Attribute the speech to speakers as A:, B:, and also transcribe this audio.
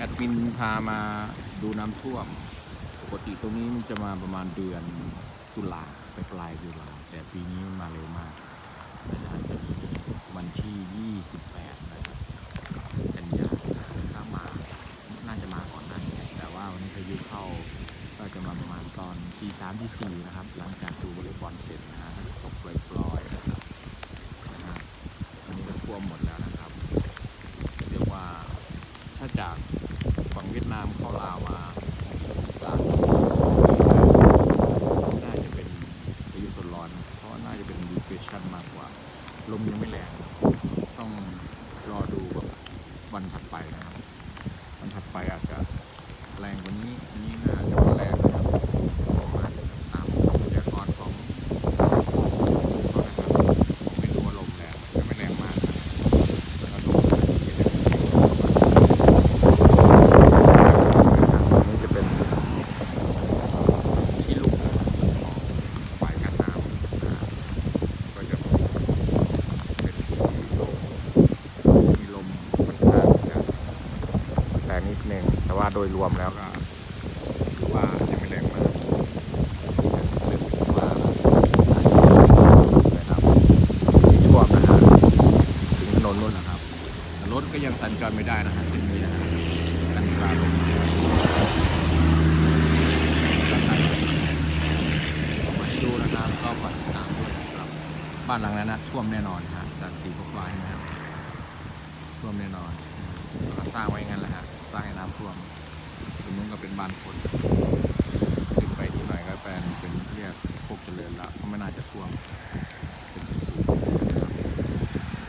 A: แอดมินพามาดูน้ำท่วม ปกติตรงนี้มันจะมาประมาณเดือนตุลาไปปลายตุลาแต่ปีนี้มันมาเร็วมากน่าจะมีวันที่ 28 นะครับกันยาถ้ามาน่าจะมาก่อนหน้านี้แต่ว่าวันนี้พายุเข้าก็จะมาประมาณตอนทีสามที่สี่นะครับ หลังจากดูวอลเลย์บอลเสร็จนะฮะก็จะตกปล่อยๆนะครับนะฮะอันนี้ก็ท่วมหมดแล้วนะครับ เรียกว่าถ้าจาก ฝั่งเวียดนามเข้าลาวมาสามน่าจะเป็นพายุโซนร้อน เพราะว่าน่าจะเป็นดีเฟชั่นมากกว่า ลมยังไม่แรงต้องรอดูแบบวันถัดไปนะครับ วันถัดไปอาจจะแรงกว่านี้นนี้น่าจะไม่แรงนะครับผมอาจจะตามพยากรณ์ของเขานะครับผมไม่รู้ว่าลมแรงไหมแต่ไม่แรงมากนะแล้วก็ลมเย็นนี่จะเป็นที่ลุ่มของฝ่ายกันน้ำนะก็จะเป็นที่โล่งมีลมค่อนข้างจะ แรงนิดนึง แต่ว่าโดยรวมแล้วก็ถือว่ายังไม่แรงมากเริ่มว่านะครับมีช่วงนะฮะถึงถนนนู่นะครับแต่รก็ยังสัญจรไม่ได้นะฮะเส้นนี้นะฮะกันกลางลมมาชูนะครับก็ฝากติดตามด้วยนะครับ บ้านหลังนั้นนะท่วมแน่นอนฮะสันสีพวกลายนะครับท่วมแน่นอนก็สร้างไว้งั้นแหละ ท่วมตรงนู้นก็เป็นบ้านคนขึ้นไปที่หน่อยก็เป็นเป็นเรียกพวกเจริญละไม่น่าจะท่วม